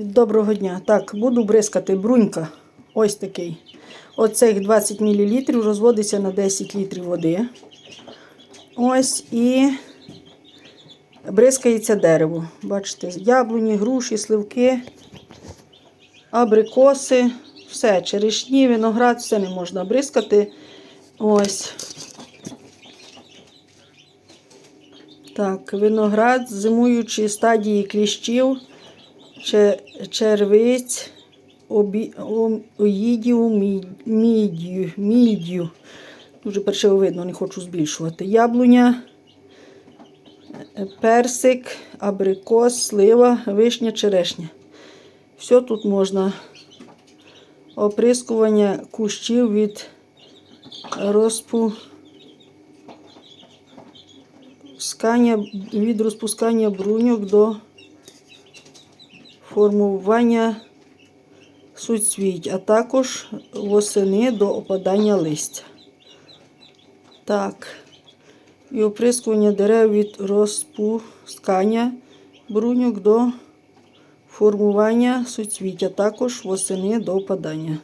Доброго дня. Так, буду бризкати брунька. Ось такий. Оцих 20 мл розводиться на 10 літрів води. Ось і бризкається дерево. Бачите, яблуні, груші, сливки, абрикоси, все, черешні, виноград, все не можна бризкати. Ось. Так, виноград, зимуючі стадії кліщів, че- червиць, обі, оїдів, мідію, мідію. Дуже першого видно, не хочу збільшувати. Яблуня, персик, абрикос, слива, вишня, черешня. Все тут можна. Оприскування кущів від розпу. Від розпускання бруньок до формування суцвіть, а також восени до опадання листя. Так. І оприскування дерев від розпускання бруньок до формування суцвіття, також восени до опадання.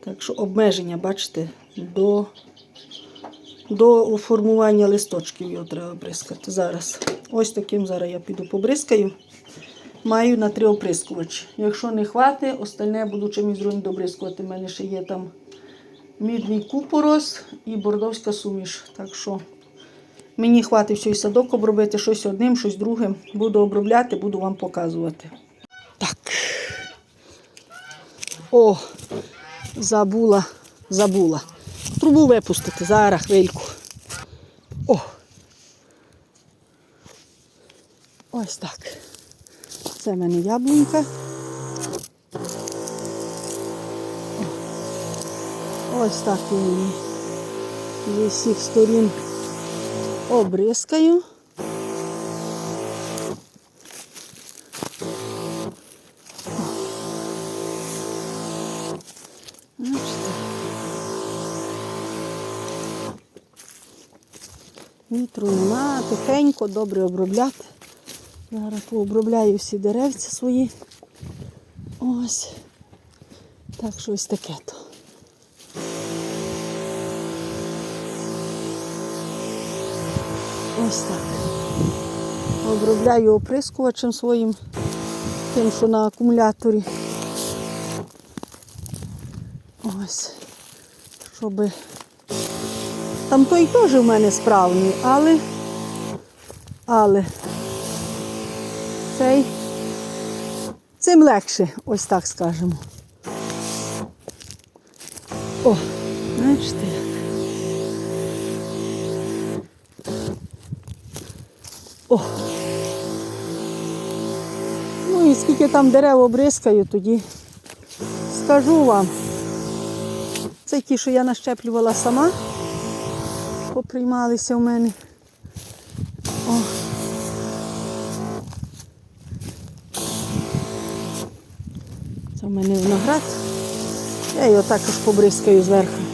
Так що обмеження, бачите, до, до формування листочків його треба бризкати. Зараз. Ось таким зараз я піду побризкаю. Маю на три оприскувачі. Якщо не хватить, остальне буду чимось другим добризкувати. У мене ще є там мідний купорос і бордовська суміш. Так що мені хватить все і садок обробити, щось одним, щось другим. Буду обробляти, буду вам показувати. Так. О, забула, забула. Трубу випустити. Зараз хвильку. О. Ось так. Це в мене яблунька. Ось так я її зі всіх сторін обрискаю. Вітру нема, тихенько, добре обробляти. Зараз пообробляю всі деревця свої. Ось. Так що ось таке то. Ось так. Обробляю оприскувачем своїм, тим, що на акумуляторі. Ось. Щоби. Там той теж в мене справний, але. Але цей цим легше, ось так скажемо. О, бачите. О. Ну і скільки там дерев обрискаю, тоді скажу вам. Це ті, що я нащеплювала сама, поприймалися в мене. О. Це в мене виноград. Я його також побризкаю зверху.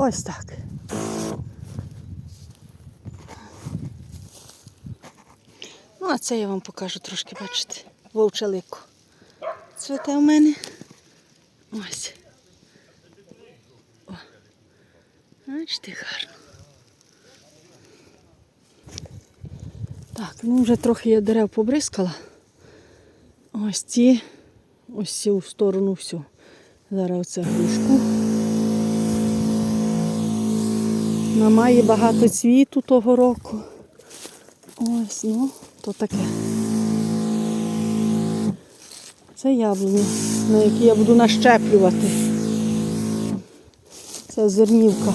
Ось так. Ну, а це я вам покажу трошки, бачите, вовче лико. Цвете у мене. Ось. О. Бачите, гарно. Так, ну вже трохи я дерев побризкала. Ось ці, ось цю сторону все. Зараз оце грушку. Вона багато цвіту того року. Ось, ну, то таке. Це яблуні, на які я буду нащеплювати. Це зернівка.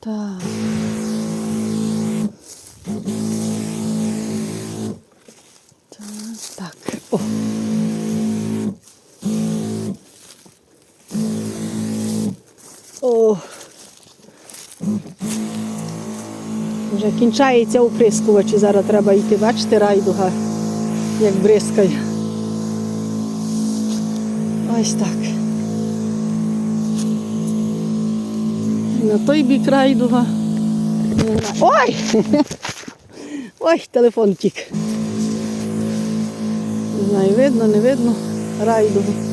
Так, Вже кінчається оприскувач і зараз треба йти, бачите, райдуга, як бризкає. Ось так. На той бік райдуга. Ой! Ой, телефон тік. Не знаю, видно, не видно. Райдугу.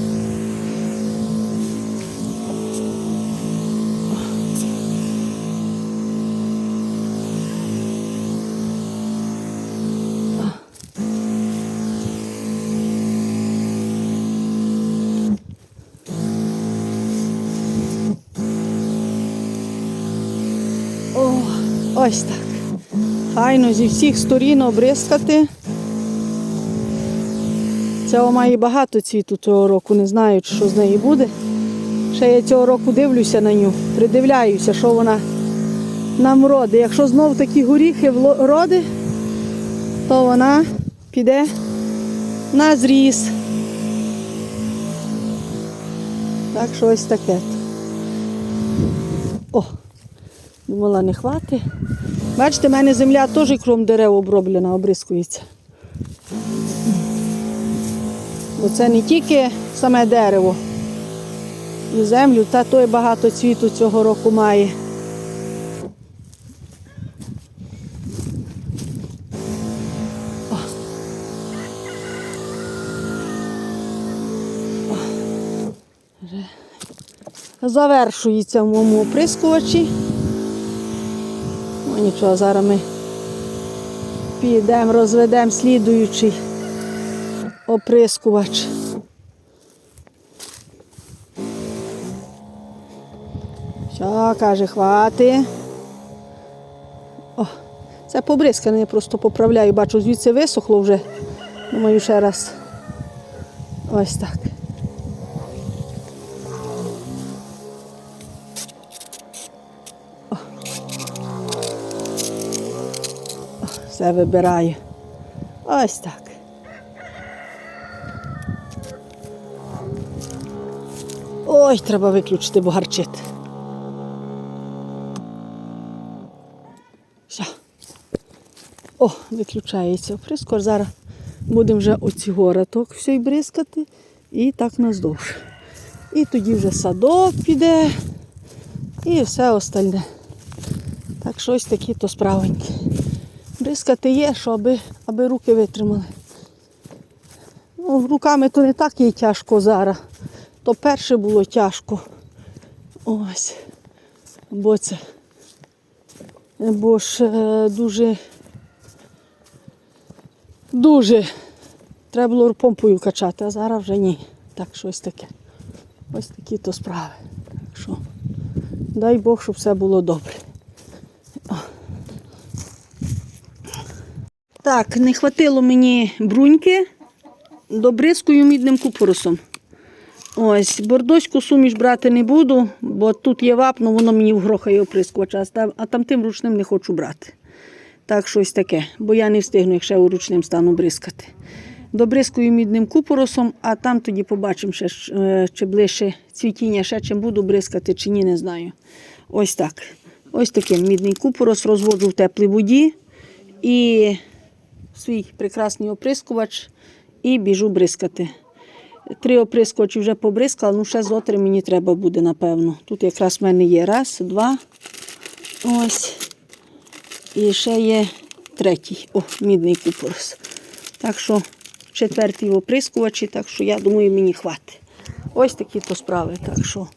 Ось так. Файно зі всіх сторін обрискати. Цього має багато цвіту цього року, не знаю, що з неї буде. Ще я цього року дивлюся на ню, придивляюся, що вона нам родить. Якщо знов такі горіхи роди, то вона піде на зріз. Так що ось таке. О, думала, не хватить. Бачите, в мене земля теж кром дерев оброблена, обрискується. Бо це не тільки саме дерево і землю, та той багато цвіту цього року має. Завершується в моєму оприскувачі. Нічого, зараз ми підемо, розведемо слідуючий оприскувач. Все, каже, хвати. О, це побризкане, я просто поправляю, бачу, звідси висохло вже. Думаю, ще раз. Ось так. Все вибираю. Ось так. Ой, треба виключити, бо гарчить. Все. О, виключається оприскувач. Зараз будемо вже оці гораток все й бризкати і так наздовж. І тоді вже садок піде і все остальне. Так що ось такі то справенькі. Бризкати є, що аби, аби руки витримали. Ну, руками то не так і тяжко зараз. То перше було тяжко. Ось. Бо це. Бо ж е, дуже. Дуже. Треба було помпою качати, а зараз вже ні. Так, щось таке. Ось такі то справи. Так що, дай Бог, щоб все було добре. Так, не хватило мені бруньки, добризкою мідним купоросом. Ось, бордоську суміш брати не буду, бо тут є вапно, воно мені вгрохає оприскувач, а там, тим ручним не хочу брати. Так, щось таке, бо я не встигну, якщо я ручним стану бризкати. Добризкую мідним купоросом, а там тоді побачимо, ще, е, чи ближче цвітіння, ще чим буду бризкати, чи ні, не знаю. Ось так. Ось такий мідний купорос розводжу в теплій воді і свій прекрасний оприскувач і біжу бризкати. Три оприскувачі вже побризкала, ну ще зотри мені треба буде, напевно. Тут якраз в мене є раз, два. Ось. І ще є третій. О, мідний купорос. Так що четвертий оприскувачі, так що я думаю, мені хватить. Ось такі то справи. Так що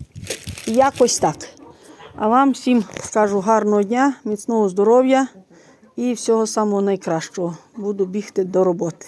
якось так. А вам всім скажу гарного дня, міцного здоров'я і всього самого найкращого. Буду бігти до роботи.